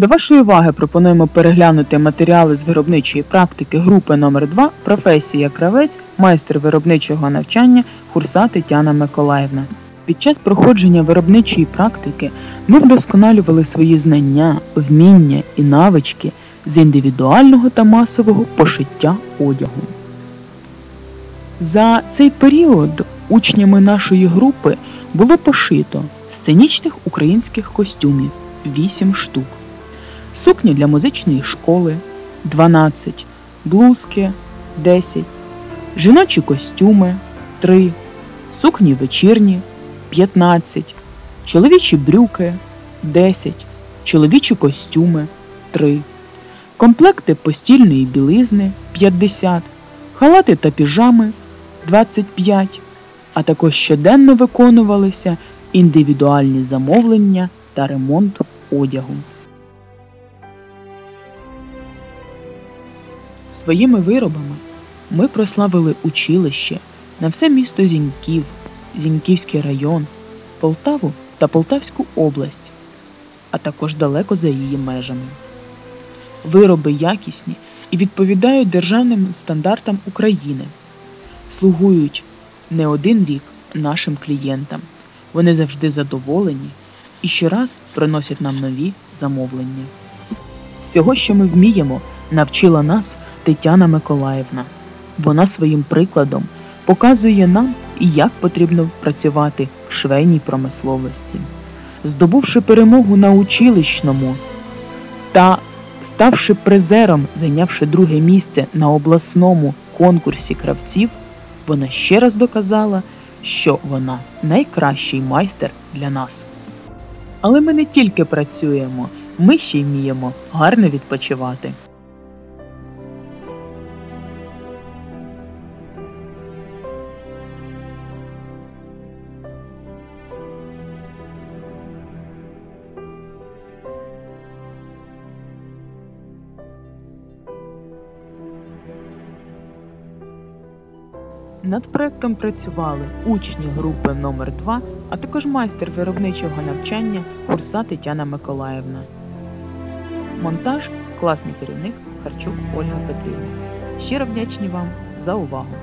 До вашої уваги пропонуємо переглянути матеріали з виробничої практики групи номер 2 професія кравець, майстер виробничого навчання Хурса Тетяна Миколаївна. Під час проходження виробничої практики ми вдосконалювали свої знання, вміння і навички з індивідуального та масового пошиття одягу. За цей період учнями нашої групи було пошито сценічних українських костюмів 8 штук, сукні для музичної школи 12, блузки 10, жіночі костюми 3, сукні вечірні 15, чоловічі брюки 10, чоловічі костюми 3, комплекти постільної білизни 50, халати та піжами 25, а також щоденно виконувалися індивідуальні замовлення та ремонт одягу. Своїми виробами ми прославили училище на все місто Зіньків, Зіньківський район, Полтаву та Полтавську область, а також далеко за її межами. Вироби якісні і відповідають державним стандартам України, слугують не один рік нашим клієнтам. Вони завжди задоволені і щораз приносять нам нові замовлення. Всього, що ми вміємо, навчила нас Тетяна Миколаївна. Вона своїм прикладом показує нам, як потрібно працювати в швейній промисловості. Здобувши перемогу на училищному та ставши призером, зайнявши друге місце на обласному конкурсі кравців, вона ще раз доказала, що вона найкращий майстер для нас. Але ми не тільки працюємо, ми ще й вміємо гарно відпочивати. Над проектом працювали учні групи номер 2 а також майстер виробничого навчання Курса Тетяна Миколаївна. Монтаж класний керівник Харчук Ольга Петрівна. Щиро вдячні вам за увагу!